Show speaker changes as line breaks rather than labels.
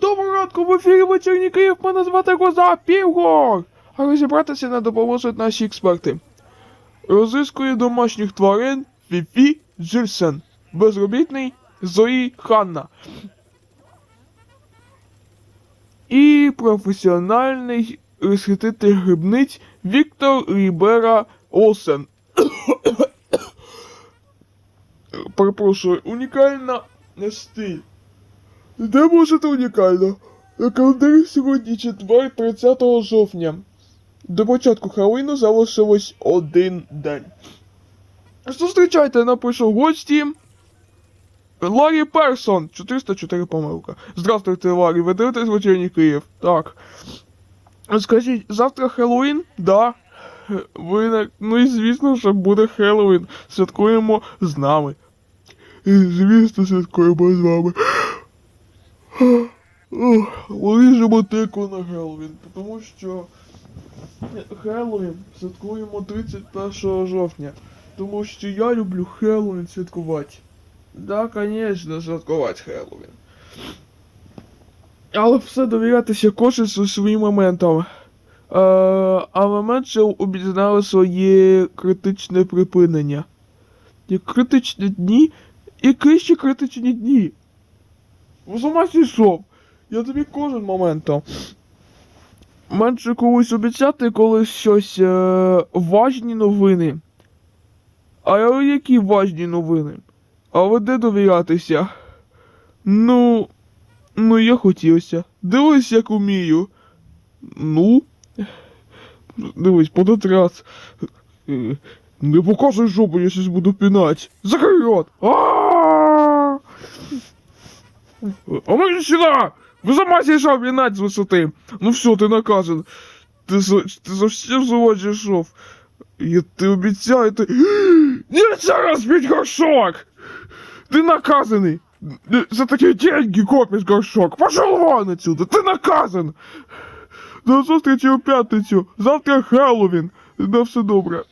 Доброго ранку, в ефірі вечірній Київ, мене звати Коза Півгор. А розібратися не допоможуть наші експерти. Розискує домашніх тварин Фіфі Джильсен. Безробітний Зої Ханна. І професіональний розхититель грибниць Віктор Рібера Олсен. Перепрошую, унікальна стиль. Де може це унікально? На календарі сьогодні четвер 30 жовтня. До початку Хеллоуіну залишилось один день. Зустрічайте, напишу гості. Ларі Персон, 404 помилка. Здравствуйте, Ларі, ви дивитесь вечірній Київ? Так. Скажіть, завтра Хеллоуін? Да. Ви. Ну і звісно, що буде Хеллоуін. Святкуємо з нами. І, Звісно, святкуємо з вами. Ох, Лижемо тику на Хеллоуін, тому що Хеллоуін святкуємо 31 жовтня. Тому що я люблю Хеллоуін святкувати. Да, конечно, святкувати Хеллоуін. Але все довірятися кошицю своїм моментам. Е, а момент ще обізнали своє критичне припинення. Критичні дні? Які ще критичні дні? В ума зійшов. Я тобі кожен момент. Менше колись обіцяти, коли щось е, важні новини. А які важні новини? Але де довірятися? Ну. Ну, я хотівся. Дивись, як умію. Ну. Дивись, понад раз. Не покажи жопу, я щось буду пінать. Закрий рот! А ну сюда! Вы сама зійшов пінать з висоти! Ну все, ти наказан. Ти, за- ти зовсім заводишов. Я ти обіцяю, ти... Нельзя розбить горшок! Ты наказанный! За такие деньги копишь горшок! Пошел вон отсюда! Ты наказан! До зустрічі у п'ятницю! Завтра Хеллоуін! На все добре.